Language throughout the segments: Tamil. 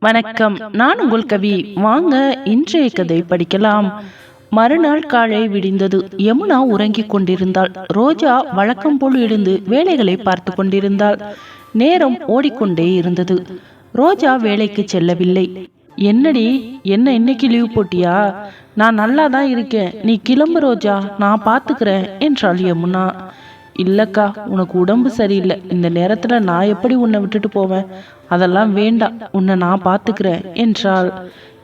வணக்கம். நான் உங்கள் கவி. வாங்க இன்றைய கதை படிக்கலாம். மறுநாள் காலை விடிந்தது. யமுனா உறங்கிக் கொண்டிருந்தாள். ரோஜா வழக்கம் போல் எழுந்து வேலைகளை பார்த்து கொண்டிருந்தாள். நேரம் ஓடிக்கொண்டே இருந்தது. ரோஜா வேலைக்கு செல்லவில்லை. என்னடி? என்ன இன்னைக்கு லீவ் போட்டியா? நான் நல்லா தான் இருக்கேன். நீ கிளம்பு ரோஜா. நான் பார்த்துக்கிறேன். என்றாள் யமுனா. இல்லக்கா உனக்கு உடம்பு சரியில்லை. இந்த நேரத்துல நான் எப்படி உன்னை விட்டுட்டு போவேன்? அதெல்லாம் வேண்டாம். உன்னை நான் பார்த்துக்கிறேன் என்றாள்.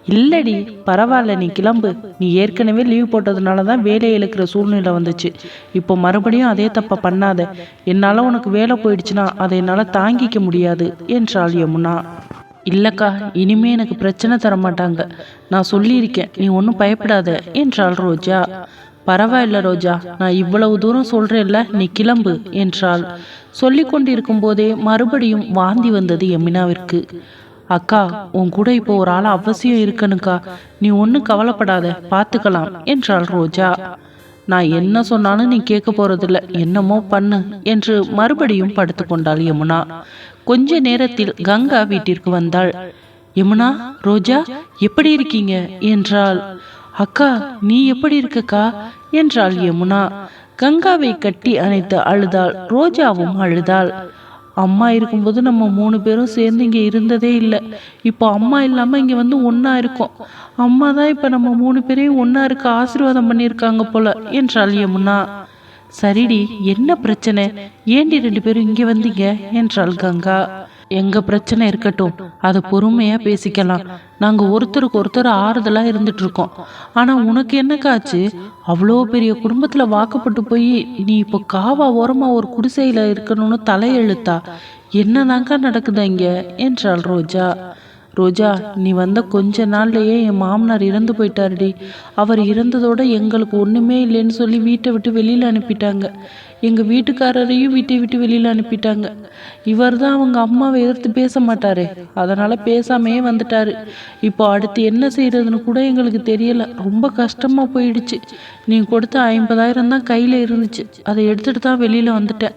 இல்லடி பரவாயில்ல நீ கிளம்பு. நீ ஏற்கனவே லீவ் போட்டதுனால தான் வேலை இழுக்கிற சூழ்நிலை வந்துச்சு. இப்போ மறுபடியும் அதே தப்பை பண்ணாத. என்னால் உனக்கு வேலை போயிடுச்சுன்னா அதை என்னால் தாங்கிக்க முடியாது என்றாள் யமுனா. இல்லக்கா இனிமே எனக்கு பிரச்சனை தர மாட்டாங்க நான் சொல்லியிருக்கேன் நீ ஒன்றும் பயப்படாத என்றாள் ரோஜா. பரவாயில்ல ரோஜா நான் இவ்வளவு தூரம் சொல்றேன்ல நீ கிளம்பு என்றாள். சொல்லி கொண்டிருக்கும் போதே மறுபடியும் வாந்தி வந்தது எமினாவிற்கு அக்கா உன் கூட இப்போ ஒரு ஆள் அவசியம் இருக்கணுக்கா நீ ஒன்றும் கவலைப்படாத பார்த்துக்கலாம் என்றாள் ரோஜா. நான் என்ன சொன்னாலும் நீ கேட்க போறதில்ல என்னமோ பண்ணு என்று மறுபடியும் படுத்து கொண்டாள் யமுனா. கொஞ்ச நேரத்தில் கங்கா வீட்டிற்கு வந்தாள். யமுனா ரோஜா எப்படி இருக்கீங்க? என்றாள். அக்கா நீ எப்படி இருக்கக்கா? என்றாள் யமுனா. கங்காவை கட்டி அணைத்து அழுதாள். ரோஜாவும் அழுதாள். அம்மா இருக்கும்போது நம்ம மூணு பேரும் சேர்ந்து இங்கே இருந்ததே இல்லை. இப்போ அம்மா இல்லாமல் இங்கே வந்து ஒன்றா இருக்கோம். அம்மா தான் இப்போ நம்ம மூணு பேரையும் ஒன்றா இருக்க ஆசீர்வாதம் பண்ணியிருக்காங்க போல என்றாள் யமுனா. சரிடி என்ன பிரச்சனை? ஏண்டி ரெண்டு பேரும் இங்கே வந்தீங்க? என்றாள் கங்கா. எங்க பிரச்சனை இருக்கட்டும் அதை பொறுமையா பேசிக்கலாம். நாங்க ஒருத்தருக்கு ஒருத்தர் ஆறுதலா இருந்துட்டு இருக்கோம் ஆனா உனக்கு என்னக்காச்சு அவ்வளோ பெரிய குடும்பத்துல வாக்கப்பட்டு போய் நீ இப்போ காவா ஓரமா ஒரு குடிசையில இருக்கணும்னு தலையெழுத்தா? என்னதாங்க நடக்குது இங்க என்றாள் ரோஜா. ரோஜா நீ வந்த கொஞ்ச நாள்லயே என் மாமனார் இறந்து போயிட்டாருடி. அவர் இறந்ததோட எங்களுக்கு ஒண்ணுமே இல்லைன்னு சொல்லி வீட்டை விட்டு வெளியில அனுப்பிட்டாங்க. எங்க வீட்டுக்காரரையும் வீட்டை விட்டு வெளியில அனுப்பிட்டாங்க. இவர் தான் அவங்க அம்மாவை எதிர்த்து பேச மாட்டாரு. அதனால பேசாமையே வந்துட்டாரு. இப்போ அடுத்து என்ன செய்யறதுன்னு கூட எங்களுக்கு தெரியல. ரொம்ப கஷ்டமா போயிடுச்சு. நீ கொடுத்த ஐம்பதாயிரம் தான் கையில இருந்துச்சு. அதை எடுத்துட்டு தான் வெளியில வந்துட்டேன்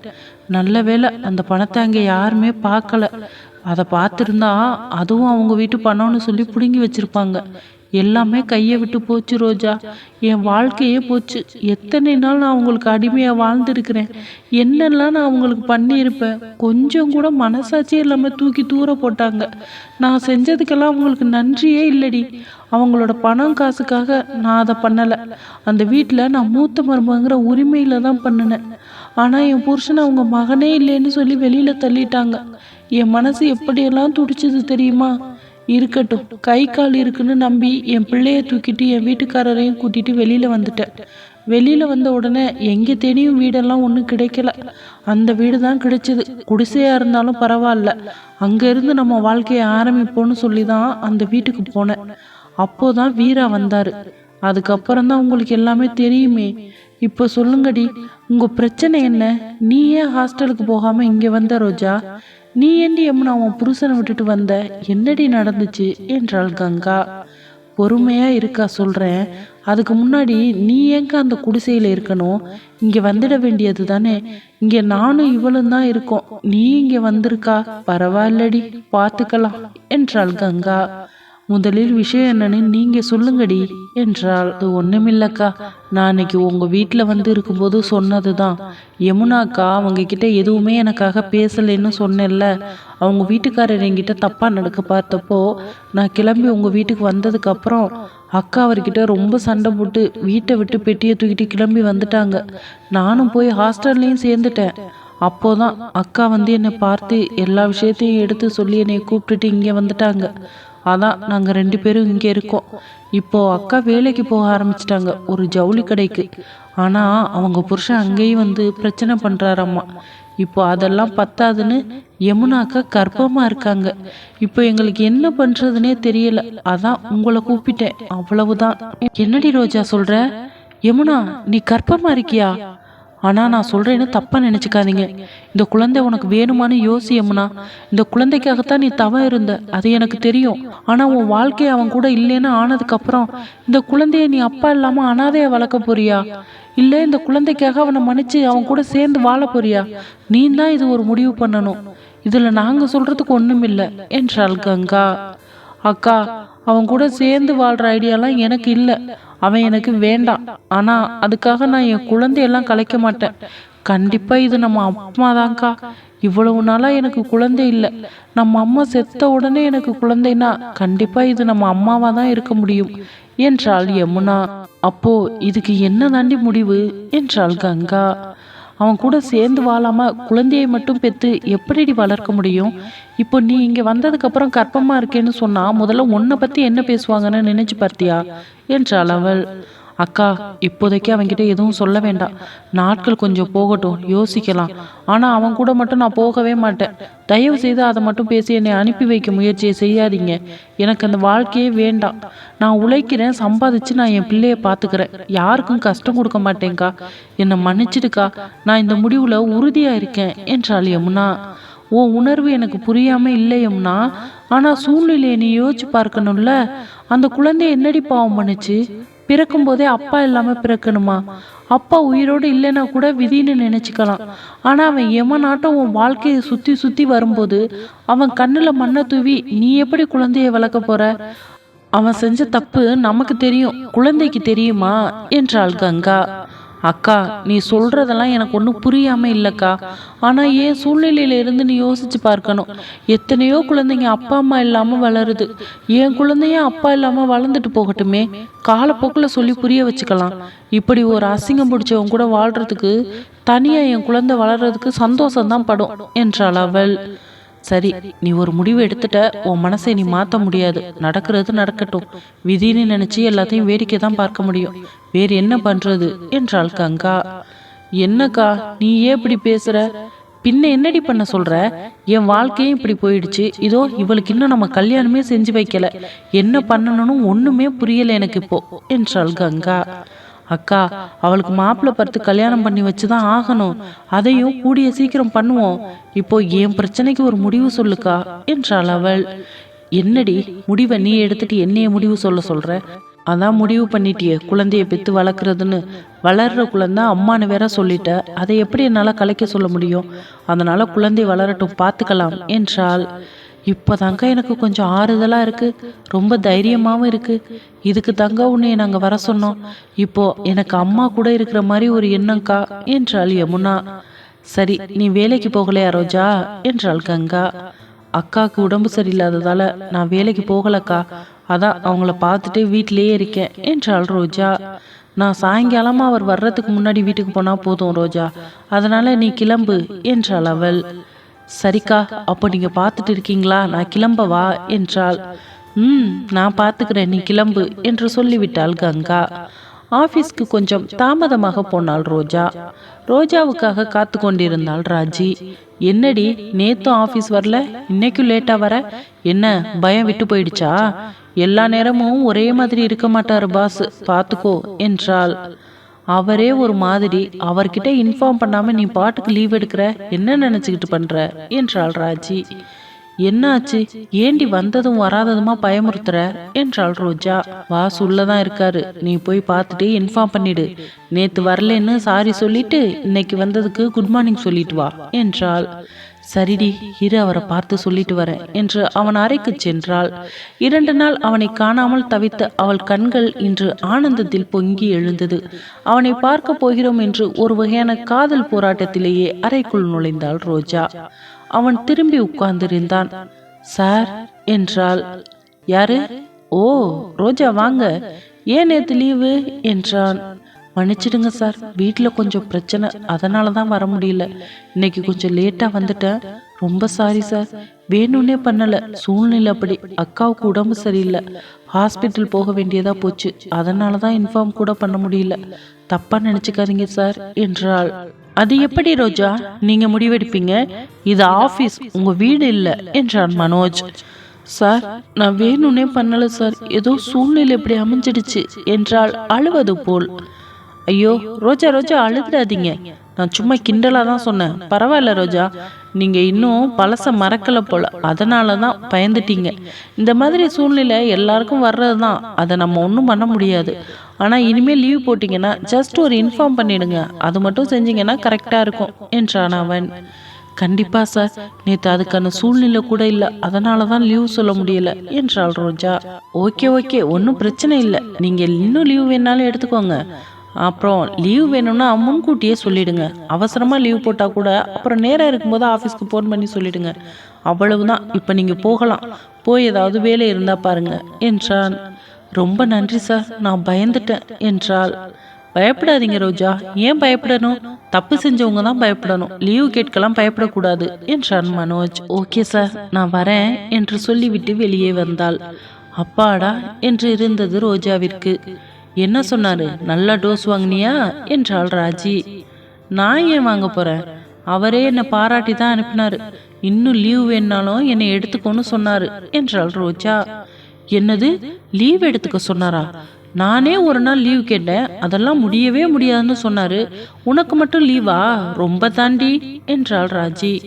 நல்ல வேலை அந்த பணத்தை அங்கே யாருமே பார்க்கல. அதை பார்த்துருந்தா அதுவும் அவங்க வீட்டு பணம்னு சொல்லி பிடுங்கி வச்சிருப்பாங்க. எல்லாமே கையை விட்டு போச்சு ரோஜா. என் வாழ்க்கையே போச்சு. எத்தனை நாள் நான் அவங்களுக்கு அடிமையாக வாழ்ந்துருக்கிறேன். என்னெல்லாம் நான் அவங்களுக்கு பண்ணியிருப்பேன். கொஞ்சம் கூட மனசாட்சியே இல்லாமல் தூக்கி தூர போட்டாங்க. நான் செஞ்சதுக்கெல்லாம் அவங்களுக்கு நன்றியே இல்லடி. அவங்களோட பணம் காசுக்காக நான் அதை பண்ணலை. அந்த வீட்டில் நான் மூத்த மருமங்கிற உரிமையில் தான் பண்ணினேன். ஆனால் என் புருஷன் அவங்க மகனே இல்லைன்னு சொல்லி வெளியில் தள்ளிட்டாங்க. என் மனசு எப்படியெல்லாம் துடிச்சது தெரியுமா? இருக்கட்டும் கை கால் இருக்குன்னு நம்பி என் பிள்ளைய தூக்கிட்டு என் வீட்டுக்காரரையும் கூட்டிட்டு வெளியில வந்துட்டேன். வெளியில வந்த உடனே எங்க தேடியும் வீடெல்லாம் ஒன்றும் கிடைக்கல. அந்த வீடு தான் கிடைச்சது. குடிசையா இருந்தாலும் பரவாயில்ல. அங்கேருந்து நம்ம வாழ்க்கையை ஆரம்பிப்போம்னு சொல்லி தான் அந்த வீட்டுக்கு போனேன். அப்போதான் வீரா வந்தாரு. அதுக்கப்புறம் தான் உங்களுக்கு எல்லாமே தெரியுமே. இப்போ சொல்லுங்கடி உங்க பிரச்சனை என்ன? நீ ஏன் ஹாஸ்டலுக்கு போகாம இங்க வந்த ரோஜா? நீ ஏண்டி யமுனா உன் புருஷனை விட்டுட்டு வந்த? என்னடி நடந்துச்சு? என்றாள் கங்கா. பொறுமையா இருக்கா சொல்றேன். அதுக்கு முன்னாடி நீ எங்க அந்த குடிசையில இருக்கணும்? இங்க வந்துட வேண்டியது தானே. இங்க நானும் இவளும் தான் இருக்கோம். நீ இங்க வந்திருக்கா? பரவாயில்லடி. பாத்துக்கலாம் என்றாள் கங்கா. முதலில் விஷயம் என்னன்னு நீங்க சொல்லுங்கடி என்றாள். அது ஒண்ணுமில்லக்கா. நான் அன்னைக்கு உங்க வீட்டுல வந்து இருக்கும்போது சொன்னதுதான். யமுனாக்கா அவங்க கிட்ட எதுவுமே எனக்காக பேசலைன்னு சொன்னேன்ல. அவங்க வீட்டுக்காரர் என்கிட்ட தப்பா நடக்க பார்த்தப்போ நான் கிளம்பி உங்க வீட்டுக்கு வந்ததுக்கு அப்புறம் அக்கா அவர்கிட்ட ரொம்ப சண்டை போட்டு வீட்டை விட்டு பெட்டியை தூக்கிட்டு கிளம்பி வந்துட்டாங்க. நானும் போய் ஹாஸ்டல்லையும் சேர்ந்துட்டேன். அப்போதான் அக்கா வந்து என்னை பார்த்து எல்லா விஷயத்தையும் எடுத்து சொல்லி என்னை கூப்பிட்டுட்டு இங்கே வந்துட்டாங்க. அதான் நாங்கள் ரெண்டு பேரும் இங்கே இருக்கோம். இப்போ அக்கா வேலைக்கு போக ஆரம்பிச்சிட்டாங்க ஒரு ஜவுளி கடைக்கு. ஆனால் அவங்க புருஷன் அங்கேயும் வந்து பிரச்சனை பண்ணுறாரம்மா இப்போ அதெல்லாம் பத்தாதுன்னு யமுனா அக்கா கர்ப்பமாக இருக்காங்க. இப்போ எங்களுக்கு என்ன பண்ணுறதுனே தெரியல. அதான் உங்களை கூப்பிட்டேன். அவ்வளவுதான். என்னடி ரோஜா சொல்கிற யமுனா நீ கர்ப்பமாக இருக்கியா? ஆனால் நான் சொல்கிறேன்னு தப்பாக நினச்சிக்காதீங்க. இந்த குழந்தை உனக்கு வேணுமான்னு யோசியம்னா இந்த குழந்தைக்காகத்தான் நீ தவம் இருந்த. அது எனக்கு தெரியும். ஆனால் உன் வாழ்க்கையை அவன் கூட இல்லைன்னு ஆனதுக்கப்புறம் இந்த குழந்தைய நீ அப்பா இல்லாமல் அனாதையை வளர்க்க போறியா? இல்லை இந்த குழந்தைக்காக அவனை மன்னிச்சு அவன் கூட சேர்ந்து வாழ போறியா? நீ தான் இது ஒரு முடிவு பண்ணணும். இதில் நாங்கள் சொல்கிறதுக்கு ஒன்றும் இல்லை என்றாள் கங்கா. அக்கா அவன் கூட சேர்ந்து வாழ்கிற ஐடியாலாம் எனக்கு இல்லை. அவன் எனக்கு வேண்டாம். ஆனா அதுக்காக நான் என் குழந்தையெல்லாம் கலைக்க மாட்டேன். கண்டிப்பா இது நம்ம அம்மா தான்க்கா இவ்வளவு நாளா எனக்கு குழந்தை இல்லை. நம்ம அம்மா செத்த உடனே எனக்கு குழந்தைனா கண்டிப்பா இது நம்ம அம்மாவா தான் இருக்க முடியும். என்றாள் யமுனா அப்போ இதுக்கு என்ன தாண்டி முடிவு? என்றாள் கங்கா. அவன் கூட சேர்ந்து வாழாம குழந்தையை மட்டும் பெற்று எப்படிடி வளர்க்க முடியும்? இப்போ நீ இங்க வந்ததுக்கு அப்புறம் இருக்கேன்னு சொன்னா முதல்ல உன்னை பத்தி என்ன பேசுவாங்கன்னு நினைச்சு பார்த்தியா? என்றாள் அவள். அக்கா இப்போதைக்கு அவன்கிட்ட எதுவும் சொல்ல வேண்டாம். நாட்கள் கொஞ்சம் போகட்டும் யோசிக்கலாம். ஆனால் அவன் கூட மட்டும் நான் போகவே மாட்டேன். தயவு செய்து அதை மட்டும் பேசி என்னை அனுப்பி வைக்க முயற்சியை செய்யாதீங்க. எனக்கு அந்த வாழ்க்கையே வேண்டாம். நான் உழைக்கிறேன் சம்பாதிச்சு நான் என் பிள்ளையை பார்த்துக்கிறேன். யாருக்கும் கஷ்டம் கொடுக்க மாட்டேங்க்கா என்னை மன்னிச்சிடுக்கா. நான் இந்த முடிவில் உறுதியாக இருக்கேன் என்றாள் யமுனா. உன் உணர்வு எனக்கு புரியாமல் இல்லையம்னா ஆனால் சூழ்நிலையை நீ யோசிச்சு பார்க்கணும்ல. அந்த குழந்தை என்னடி பாவம் பண்ணுச்சு? பிறக்கும் போதே அப்பா இல்லாம பிறக்கணுமா? அப்பா உயிரோடு இல்லைன்னா கூட விதின்னு நினைச்சுக்கலாம். ஆனா அவன் எமனாட்டம் உன் வாழ்க்கையை சுத்தி சுத்தி வரும்போது அவன் கண்ணுல மண்ணை தூவி நீ எப்படி குழந்தையை வளர்க்க போற? அவன் செஞ்ச தப்பு நமக்கு தெரியும் குழந்தைக்கு தெரியுமா? என்றாள் கங்கா. அக்கா நீ சொல்றதெல்லாம் எனக்கு ஒன்றும் புரியாம இல்லைக்கா. ஆனால் ஏன் சூழ்நிலையில இருந்து நீ யோசிச்சு பார்க்கணும். எத்தனையோ குழந்தைங்க அப்பா அம்மா இல்லாம வளருது. என் குழந்தையும் அப்பா இல்லாம வளர்ந்துட்டு போகட்டுமே. காலப்போக்கில் சொல்லி புரிய வச்சுக்கலாம். இப்படி ஒரு அசிங்கம் பிடிச்சவங்க கூட வாழ்றதுக்கு தனியா என் குழந்தை வளர்றதுக்கு சந்தோஷம்தான் படும் என்றாள் அவள். சரி நீ ஒரு முடிவு எடுத்துட்ட. உன் மனசை நீ மாற்ற முடியாது. நடக்கிறது நடக்கட்டும். விதின்னு நினைச்சு எல்லாத்தையும் வேடிக்கை தான் பார்க்க முடியும். வேறு என்ன பண்றது? என்றாள் கங்கா. என்னக்கா நீ ஏன் இப்படி பேசுற? பின்ன என்னடி பண்ண சொல்ற? என் வாழ்க்கையும் இப்படி போயிடுச்சு. இதோ இவளுக்கு இன்னும் நம்ம கல்யாணமே செஞ்சு வைக்கல. என்ன பண்ணணும்னு ஒண்ணுமே புரியல எனக்கு இப்போ என்றாள் கங்கா. அக்கா அவளுக்கு மாப்பிள்ளை பார்த்து கல்யாணம் பண்ணி வச்சுதான் ஆகணும். அதையும் கூடிய சீக்கிரம் பண்ணுவோம். இப்போ என் பிரச்சனைக்கு ஒரு முடிவு சொல்லுக்கா என்றாள் அவள். என்னடி முடிவை நீ எடுத்துட்டு என்னைய முடிவு சொல்ல சொல்ற? அதான் முடிவு பண்ணிட்டியே குழந்தைய பெத்து வளர்க்குறதுன்னு. வளர்ற குழந்தை அம்மானு வேற சொல்லிட்ட. அதை எப்படி என்னால் கலைக்க சொல்ல முடியும்? அதனால குழந்தை வளரட்டும் பார்த்துக்கலாம் என்றாள். இப்போதாங்க எனக்கு கொஞ்சம் ஆறுதலாக இருக்கு. ரொம்ப தைரியமாகவும் இருக்கு. இதுக்கு தாங்க உன்னை நாங்கள் வர சொன்னோம். இப்போ எனக்கு அம்மா கூட இருக்கிற மாதிரி ஒரு எண்ணம்க்கா என்றாள் யமுனா. சரி நீ வேலைக்கு போகலையா ரோஜா? என்றாள் கங்கா. அக்காவுக்கு உடம்பு சரியில்லாததால நான் வேலைக்கு போகலக்கா. அதான் அவங்கள பார்த்துட்டு வீட்டிலேயே இருக்கேன் என்றாள் ரோஜா. நான் சாயங்காலமா அவர் வர்றதுக்கு முன்னாடி வீட்டுக்கு போனா போதும் ரோஜா. அதனால நீ கிளம்பு என்றாள் அவள். சரிக்கா அப்போ நீங்க பார்த்துட்டு இருக்கீங்களா? நான் கிளம்பவா? என்றாள். ம் நான் பார்த்துக்கிறேன் நீ கிளம்பு என்று சொல்லிவிட்டாள் கங்கா. ஆபீஸ்க்கு கொஞ்சம் தாமதமாக போனாள் ரோஜா. ரோஜாவுக்காக காத்து கொண்டிருந்தாள் ராஜி. என்னடி நேத்தும் ஆபீஸ் வரல? இன்னைக்கும் லேட்டா வர? என்ன பயம் விட்டு போயிடுச்சா? எல்லா நேரமும் ஒரே மாதிரி இருக்க மாட்டாரு பாஸ். பாத்துக்கோ என்றாள். அவரே ஒரு மாதிரி அவர்கிட்ட இன்ஃபார்ம் பண்ணாம நீ பாட்டுக்கு லீவ் எடுக்கிற என்ன நினைச்சுக்கிட்டு பண்ற? என்றாள் ராஜி. என்னாச்சு? ஏண்டி வந்ததும் வராததுமா பயமுறுத்துற? என்றாள் ரோஜா. வாசு உள்ளதான் இருக்காரு. நீ போய் பார்த்துட்டு இன்ஃபார்ம் பண்ணிடு. நேத்து வரலன்னு சாரி சொல்லிட்டு இன்னைக்கு வந்ததுக்கு குட் மார்னிங் சொல்லிட்டு வா என்றாள். சரிடி இரு அவரை பார்த்து சொல்லிட்டு வரேன் என்று அவன் அறைக்கு சென்றாள். இரண்டு நாள் அவனை காணாமல் தவித்த அவள் கண்கள் இன்று ஆனந்தத்தில் பொங்கி எழுந்தது. அவனை பார்க்க போகிறோம் என்று ஒரு வகையான காதல் போராட்டத்திலேயே அறைக்குள் நுழைந்தாள் ரோஜா. அவன் திரும்பி உட்கார்ந்திருந்தான். சார் என்றாள். யாரு? ஓ ரோஜா வாங்க. ஏன் நேத்து லீவு? என்றான். மன்னிச்சிடுங்க சார். வீட்டில் கொஞ்சம் பிரச்சனை. அதனால தான் வர முடியல. இன்னைக்கு கொஞ்சம் லேட்டாக வந்துட்டேன். ரொம்ப சாரி சார். வேணும்னே பண்ணலை. சூழ்நிலை அப்படி. அக்காவுக்கு உடம்பு சரியில்லை. ஹாஸ்பிட்டல் போக வேண்டியதாக போச்சு. அதனால தான் இன்ஃபார்ம் கூட பண்ண முடியல. தப்பா நினச்சிக்காதீங்க சார் என்றாள். அது எப்படி ரோஜா? நீங்க முடிவெடுப்பீங்க? இது ஆபீஸ் உங்க வீடு இல்லை என்றான் மனோஜ். சார் நான் வேணும்னே பண்ணல சார். ஏதோ சூழ்நிலை இப்படி அமைஞ்சிடுச்சு என்றால் அழுவது போல். ஐயோ ரோஜா ரோஜா அழுதுடாதீங்க. நான் சும்மா கிண்டலாக தான் சொன்னேன். பரவாயில்ல ரோஜா. நீங்கள் இன்னும் பழச மறக்கலை போல். அதனால தான் பயந்துட்டீங்க. இந்த மாதிரி சூழ்நிலை எல்லாருக்கும் வர்றது தான். அதை நம்ம ஒன்றும் பண்ண முடியாது. ஆனால் இனிமேல் லீவ் போட்டிங்கன்னா ஜஸ்ட் ஒரு இன்ஃபார்ம் பண்ணிடுங்க. அது மட்டும் செஞ்சீங்கன்னா கரெக்டாக இருக்கும் என்றான் அவன். கண்டிப்பாக சார் நேற்று அதுக்கான சூழ்நிலை கூட இல்லை. அதனால தான் லீவ் சொல்ல முடியல என்றாள் ரோஜா. ஓகே ஓகே ஒன்றும் பிரச்சனை இல்லை. நீங்கள் இன்னும் லீவ் வேணாலும் எடுத்துக்கோங்க. அப்புறம் லீவ் வேணும்னா முன்கூட்டியே சொல்லிடுங்க. அவசரமாக லீவ் போட்டால் கூட அப்புறம் நேரம் இருக்கும்போது ஆஃபீஸ்க்கு ஃபோன் பண்ணி சொல்லிடுங்க. அவ்வளவுதான். இப்போ நீங்கள் போகலாம். போய் ஏதாவது வேலை இருந்தால் பாருங்க. என்றான். ரொம்ப நன்றி சார். நான் பயந்துட்டேன் என்றாள். பயப்படாதீங்க ரோஜா. ஏன் பயப்படணும்? தப்பு செஞ்சவங்க தான் பயப்படணும். லீவு கேட்கலாம் பயப்படக்கூடாது என்றான் மனோஜ். Okay sir. நான் வரேன் என்று சொல்லிவிட்டு வெளியே வந்தாள். அப்பாடா என்று இருந்தது ரோஜாவிற்கு. என்ன சொன்னாரு? நல்லா டோஸ் வாங்கினியா? என்றாள் ராஜி. நான் ஏன் வாங்க போறேன்? அவரே என்னை பாராட்டி தான் அனுப்பினாரு. இன்னும் லீவ் வேணாலும் என்னை எடுத்துக்கோன்னு சொன்னாரு என்றாள் ரோஜா. என்னது? லீவ் எடுத்துக்க சொன்னாரா? நானே ஒரு நாள் லீவ் கேட்டேன். அதெல்லாம் முடியவே முடியாதுன்னு சொன்னாரு. உனக்கு மட்டும் லீவா? ரொம்ப தாண்டி என்றாள் ராஜி.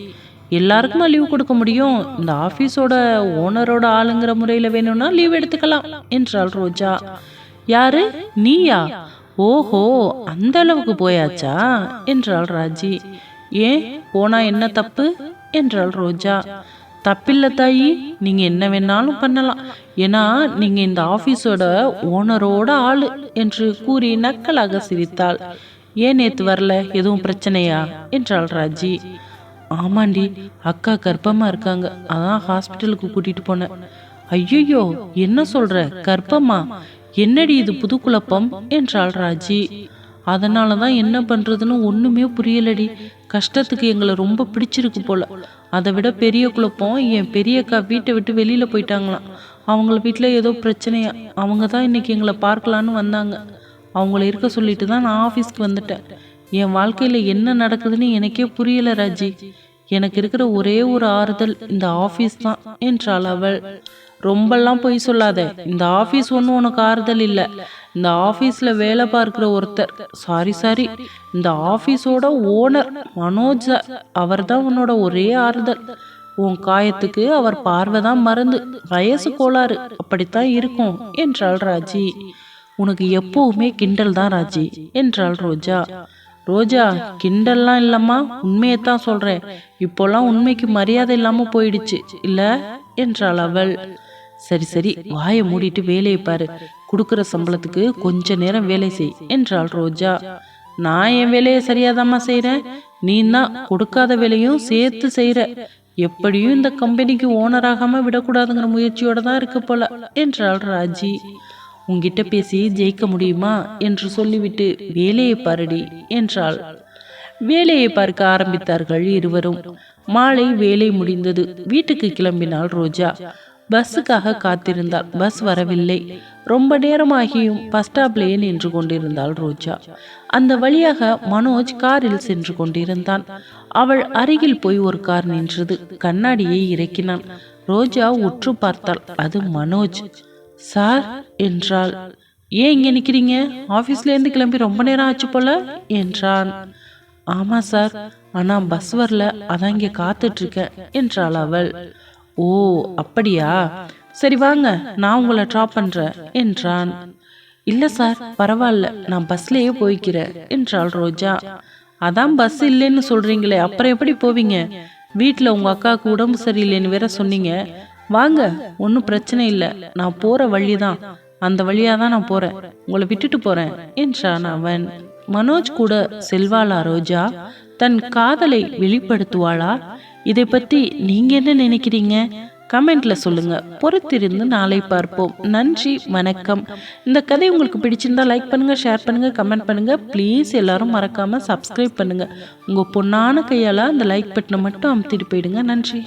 எல்லாருக்குமா லீவ் கொடுக்க முடியும்? இந்த ஆஃபீஸோட ஓனரோட ஆளுங்கிற முறையில் வேணும்னா லீவ் எடுத்துக்கலாம் என்றாள் ரோஜா. யாரு? நீயா. ஓஹோ அந்த அளவுக்கு போயாச்சா? என்றாள் ராஜி. ஏன் போனா என்ன தப்பு? என்றாள் ரோஜா. தப்பில்ல தாயி நீங்க என்ன வேணாலும் பண்ணலாம். ஏன்னா நீங்க இந்த ஆபீஸோட ஓனரோட ஆளு என்று கூறி நக்கலாக சிரித்தாள். ஏன் நேத்து வரல? எதுவும் பிரச்சனையா? என்றாள் ராஜி. ஆமாண்டி அக்கா கர்ப்பமா இருக்காங்க. அதான் ஹாஸ்பிட்டலுக்கு கூட்டிட்டு போனேன். ஐயோ என்ன சொல்ற? கர்ப்பமா? என்னடி இது புது குழப்பம்? என்றாள் ராஜி. அதனால தான் என்ன பண்ணுறதுன்னு ஒன்றுமே புரியலடி. கஷ்டத்துக்கு எங்களை ரொம்ப பிடிச்சிருக்கு போல. அதை விட பெரிய குழப்பம் என் பெரியக்கா வீட்டை விட்டு வெளியில் போயிட்டாங்களாம். அவங்கள வீட்டில் ஏதோ பிரச்சனையா? அவங்க தான் இன்னைக்கு எங்களை பார்க்கலான்னு வந்தாங்க. அவங்கள இருக்க சொல்லிட்டு தான் நான் ஆஃபீஸ்க்கு வந்துட்டேன். என் வாழ்க்கையில் என்ன நடக்குதுன்னு எனக்கே புரியல ராஜி. எனக்கு இருக்கிற ஒரே ஒரு ஆறுதல் இந்த ஆஃபீஸ் தான் என்றாள் அவள். ரொம்பலாம் பொய் சொல்லாத. இந்த ஆஃபீஸ் ஒன்றும் உனக்கு ஆறுதல் இல்லை. இந்த ஆஃபீஸில் வேலை பார்க்குற ஒருத்தர். Sorry sorry. இந்த ஆஃபீஸோட ஓனர் மனோஜ் அவர் தான் உன்னோட ஒரே ஆறுதல். உன் காயத்துக்கு அவர் பார்வை தான் மறந்து வயசு கோளாறு. அப்படித்தான் இருக்கும் என்றாள் ராஜி. உனக்கு எப்பவுமே கிண்டல் தான் ராஜி என்றாள் ரோஜா. ரோஜா கிண்டல்லாம் இல்லம்மா. உண்மையைத்தான் சொல்றேன். இப்போல்லாம் உண்மைக்கு மரியாதை இல்லாம போயிடுச்சு. இல்ல? என்றாள் அவள். சரி சரி வாயை மூடிட்டு வேலையை பாரு. கொடுக்குற சம்பளத்துக்கு கொஞ்ச நேரம் வேலை செய் என்றாள் ரோஜா. நான் என் வேலையை சரியாதாம்மா செய்கிறேன் நீ தான் கொடுக்காத வேலையும் சேர்த்து செய்கிற எப்படியும் இந்த கம்பெனிக்கு ஓனர் ஆகாமல் விடக்கூடாதுங்கிற முயற்சியோட தான் இருக்கு போல என்றாள் ராஜி. உங்ககிட்ட பேசி ஜெயிக்க முடியுமா? என்று சொல்லிவிட்டு வேலையை பாருடி என்றாள். வேலையை பார்க்க ஆரம்பித்தார்கள் இருவரும். மாலை வேலை முடிந்தது. வீட்டுக்கு கிளம்பினாள் ரோஜா. பஸ்ஸுக்காக காத்திருந்தாள். பஸ் வரவில்லை. ரொம்ப நேரமாகியும் பஸ் ஸ்டாப்லேயே நின்று கொண்டிருந்தாள் ரோஜா. அந்த வழியாக மனோஜ் காரில் சென்று கொண்டிருந்தான். அவள் அருகில் போய் ஒரு கார் நின்றது. கண்ணாடியை இறக்கினான். ரோஜா உற்று பார்த்தாள். அது மனோஜ். சார் என்றாள். ஏன் இங்கே நிற்கிறீங்க ஆஃபீஸ்லேருந்து கிளம்பி ரொம்ப நேரம் ஆச்சு போல என்றான். ஆமாம் சார். ஆனால் பஸ் வரல. அதான் இங்கே காத்துட்ருக்கேன் என்றாள் அவள். ஓ அப்படியா? சரி வாங்க நான் உங்களை ட்ராப் பண்ணுறேன் என்றான். இல்லை சார் பரவாயில்ல நான் பஸ்லேயே போய்க்கிறேன் என்றாள் ரோஜா. அதான் பஸ் இல்லைன்னு சொல்கிறீங்களே அப்புறம் எப்படி போவீங்க? வீட்டில் உங்கள் அக்காவுக்கு உடம்பு சரியில்லைன்னு வேற சொன்னீங்க. வாங்க ஒன்றும் பிரச்சனை இல்லை நான் போகிற வழி தான் அந்த வழியாக தான் நான் போகிறேன் உங்களை விட்டுட்டு போகிறேன் என்றான் அவன். மனோஜ் கூட செல்வாளா ரோஜா? தன் காதலை வெளிப்படுத்துவாளா? இதை பற்றி நீங்கள் என்ன நினைக்கிறீங்க? கமெண்ட்ல சொல்லுங்க. பொறுத்திருந்து நாளை பார்ப்போம். நன்றி வணக்கம். இந்த கதை உங்களுக்கு பிடிச்சிருந்தா லைக் பண்ணுங்க ஷேர் பண்ணுங்க கமெண்ட் பண்ணுங்க. ப்ளீஸ் எல்லாரும் மறக்காம சப்ஸ்கிரைப் பண்ணுங்க. உங்க பொண்ணான கையால அந்த லைக் பட்டனை மட்டும் அமுத்திட்டு போயிடுங்க. நன்றி.